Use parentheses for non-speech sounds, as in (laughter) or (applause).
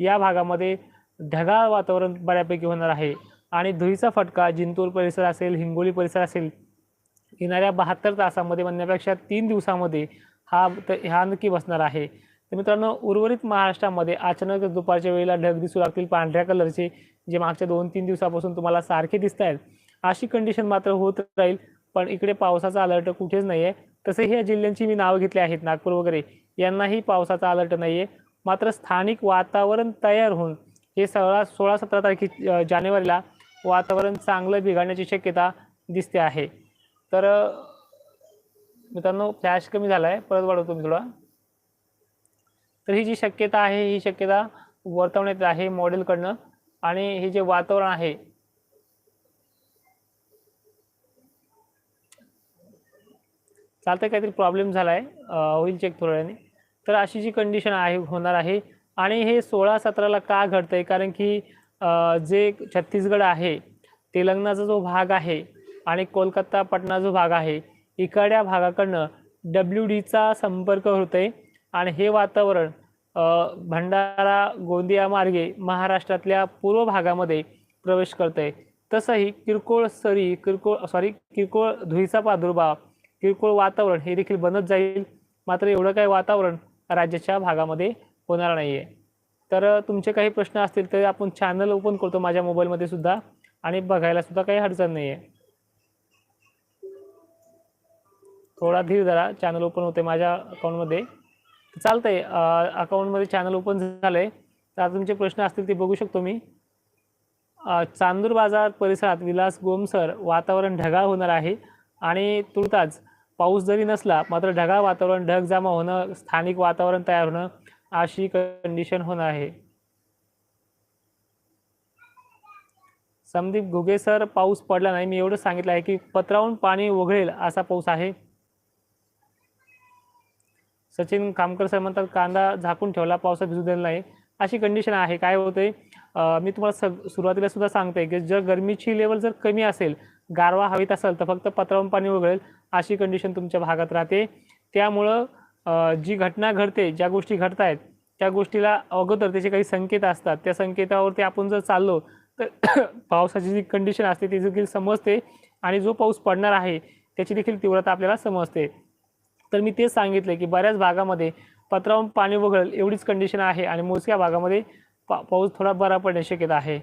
या भागामध्ये ढगाळ वातावरण बऱ्यापैकी होणार आहे. आणि धुळीचा फटका जिंतूर परिसर असेल हिंगोली परिसर असेल येणाऱ्या बहात्तर तासामध्ये म्हणण्यापेक्षा तीन दिवसामध्ये हा त हा नक्की बसणार आहे. तर मित्रांनो उर्वरित महाराष्ट्रामध्ये अचानक दुपारच्या वेळेला ढग दिसू लागतील पांढऱ्या कलरचे जे मागच्या दोन तीन दिवसापासून तुम्हाला सारखे दिसत आहेत. अशी कंडिशन मात्र होत राहील पण इकडे पावसाचा अलर्ट कुठेच नाही आहे तसे ह्या जिल्ह्यांची मी नावं घेतली आहेत नागपूर वगैरे. यांनाही पावसाचा अलर्ट नाही आहे मात्र स्थानिक वातावरण तयार होऊन हे सोळा सोळा सतरा तारखे जानेवारीला वातावरण चांगलं बिघडण्याची शक्यता दिसते आहे. तर मित्रांनो फ्लॅश कमी झाला आहे परत वाढवतो मी थोडा. तर ही जी शक्यता आहे ही शक्यता वर्तवण्यात आहे मॉडेलकडनं. आणि हे जे वातावरण आहे चालतं काहीतरी प्रॉब्लेम झाला आहे होईल चेक थोड्या वेळाने. तर अशी जी कंडिशन आहे होणार आहे. आणि हे सोळा सतराला का घडतं आहे कारण की जे छत्तीसगड आहे तेलंगणाचा जो भाग आहे आणि कोलकाता पटना जो भाग आहे इकड्या भागाकडनं डब्ल्यू डीचा संपर्क होतो आहे आणि हे वातावरण भंडारा गोंदिया मार्गे महाराष्ट्रातल्या पूर्व भागामध्ये प्रवेश करतं आहे तसंही किरकोळ सरी किरकोळ सॉरी किरकोळ धुळीचा प्रादुर्भाव किरकोळ वातावरण हे देखील बनत जाईल. मात्र एवढं काही वातावरण राज्याच्या भागामध्ये होणार नाही आहे तर तुमचे काही प्रश्न असतील तर आपण चॅनल ओपन करतो माझ्या मोबाईलमध्ये सुद्धा आणि बघायला सुद्धा काही अडचण नाही आहे थोडा धीर जरा चॅनल ओपन होते माझ्या अकाउंटमध्ये चालतं चालतंय अकाउंटमध्ये चॅनल ओपन झालं आहे तर आता तुमचे प्रश्न असतील ते बघू शकतो मी. चांदूर बाजार परिसरात विलास गोमसर वातावरण ढगाळ होणार आहे आणि तुर्ताच पाऊस जरी नसला मात्र ढगाळ वातावरण ढग जमा होणं स्थानिक वातावरण तयार होणं अशी कंडिशन होणार आहे. संदीप घुगे सर पाऊस पडला नाही. मी एवढं सांगितलं आहे की पत्रावून पाणी ओघळेल असा पाऊस आहे. सचिन कामकर सर म्हणतात कांदा झाकून ठेवला पावसात भिजू दिला नाही. अशी कंडिशन आहे. काय होते मी तुम्हाला सग सुरुवातीला सुद्धा सांगते की जर गरमीची लेवल जर कमी असेल गारवा हवीत असेल तर फक्त पत्रावून पाणी वगळेल अशी कंडिशन तुमच्या भागात राहते. त्यामुळं जी घटना घडते ज्या गोष्टी घडत आहेत त्या गोष्टीला अगोदर त्याचे काही संकेत असतात. त्या संकेतावरती आपण जर चाललो तर (coughs) पावसाची जी कंडिशन असते ती देखील समजते आणि जो पाऊस पडणार आहे त्याची देखील तीव्रता आपल्याला समजते. तर मी तेच सांगितलं की बऱ्याच भागामध्ये पत्रावून पाणी वगळेल एवढीच कंडिशन आहे आणि मोजक्या भागामध्ये पा पाऊस थोडा बरा पडण्याची शक्यता आहे.